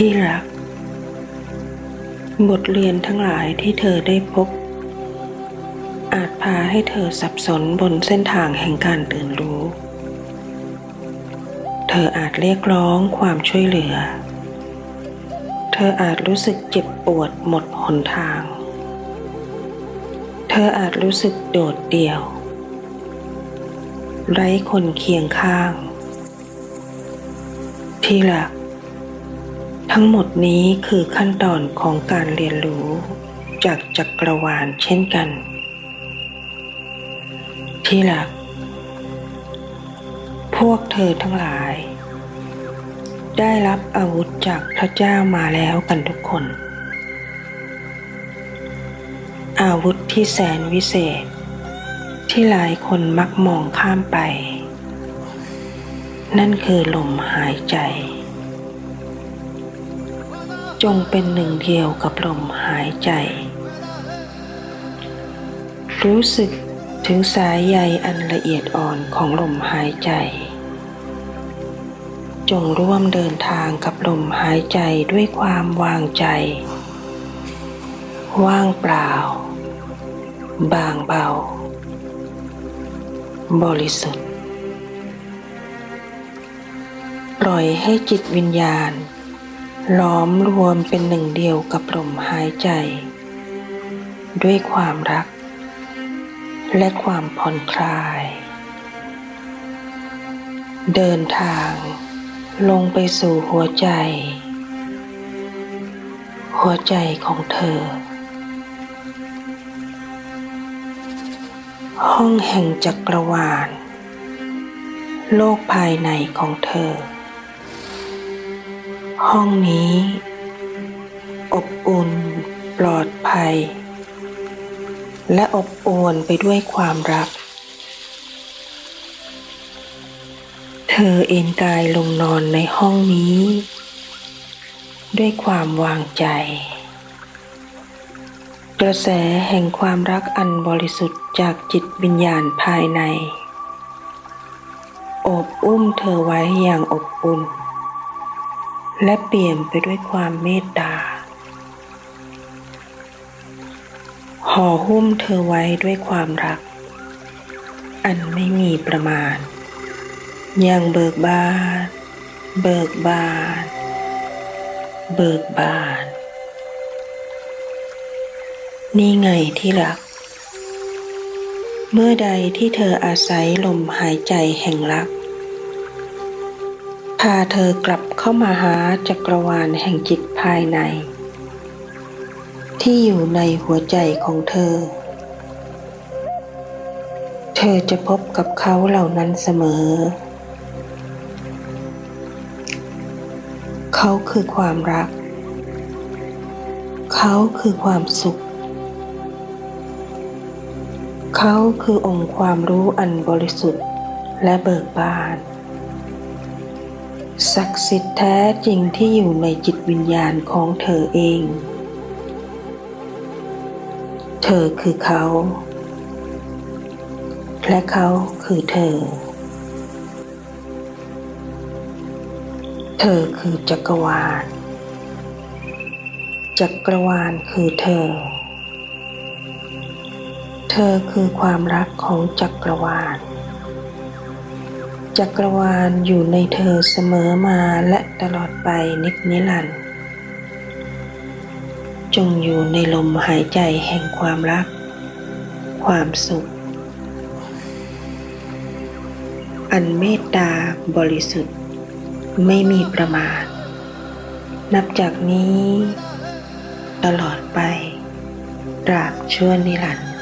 ที่รัก บทเรียนทั้งหลายที่เธอได้พบ อาจพาให้เธอสับสนบนเส้นทางแห่งการตื่นรู้ เธออาจเรียกร้องความช่วยเหลือ เธออาจรู้สึกเจ็บปวดหมดหนทาง เธออาจรู้สึกโดดเดี่ยว ไร้คนเคียงข้าง ที่รัก ทั้งหมดนี้คือขั้นตอนของการเรียนรู้ จากจักรวาลเช่นกัน ที่รัก พวกเธอทั้งหลาย ได้รับอาวุธจากพระเจ้ามาแล้วกันทุกคน อาวุธที่แสนวิเศษ ที่หลายคนมักมองข้ามไป นั่นคือลมหายใจ จงเป็นหนึ่งเดียวกับลมหายใจ รู้สึกถึงสายใยอันละเอียดอ่อนของลมหายใจ จงร่วมเดินทางกับลมหายใจด้วยความวางใจ ว่างเปล่า บางเบา บริสุทธิ์ ปล่อยให้จิตวิญญาณ ล้อมรวมเป็นหนึ่งเดียวกับลมหายใจ ด้วยความรัก และความผ่อนคลาย เดินทางลงไปสู่หัวใจ หัวใจของเธอ ห้องแห่งจักรวาล โลกภายในของเธอ ห้องนี้ อบอุ่นปลอดภัย และอบอวลไปด้วยความรัก เธอเอนกายลงนอนในห้องนี้ ด้วยความวางใจ กระแสแห่งความรักอันบริสุทธิ์จากจิตวิญญาณภายในโอบอุ้มเธอไว้อย่างอบอุ่น และเปลี่ยมไปด้วยความเมตตา ห่อหุ้มเธอไว้ด้วยความรัก อันไม่มีประมาณ อย่างเบิกบาน เบิกบาน เบิกบาน นี่ไงที่รัก เมื่อใดที่เธออาศัยลมหายใจแห่งรักาเธอกลับเข้ามาหาจักรวาลแห่งจิตภายใน ที่อยู่ในหัวใจของเธอ เธอจะพบกับเขาเหล่านั้นเสมอ เขาคือความรัก เขาคือความสุข เขาคือองค์ความรู้อันบริสุทธิ์และเบิกบาน ศักดิ์สิทธิ์แท้จริงที่อยู่ในจิตวิญญาณของเธอเอง เธอคือเขา และเขาคือเธอ เธอคือจักรวาล จักรวาลคือเธอ เธอคือความรักของจักรวาล จักรวาลอยู่ในเธอเสมอมาและตลอดไปนิจนิรันดร์จงอยู่ในลมหายใจแห่งความรัก ความสุข อันเมตตาบริสุทธิ์ ไม่มีประมาณนับจากนี้ ตลอดไปตราบชั่วนิรันดร์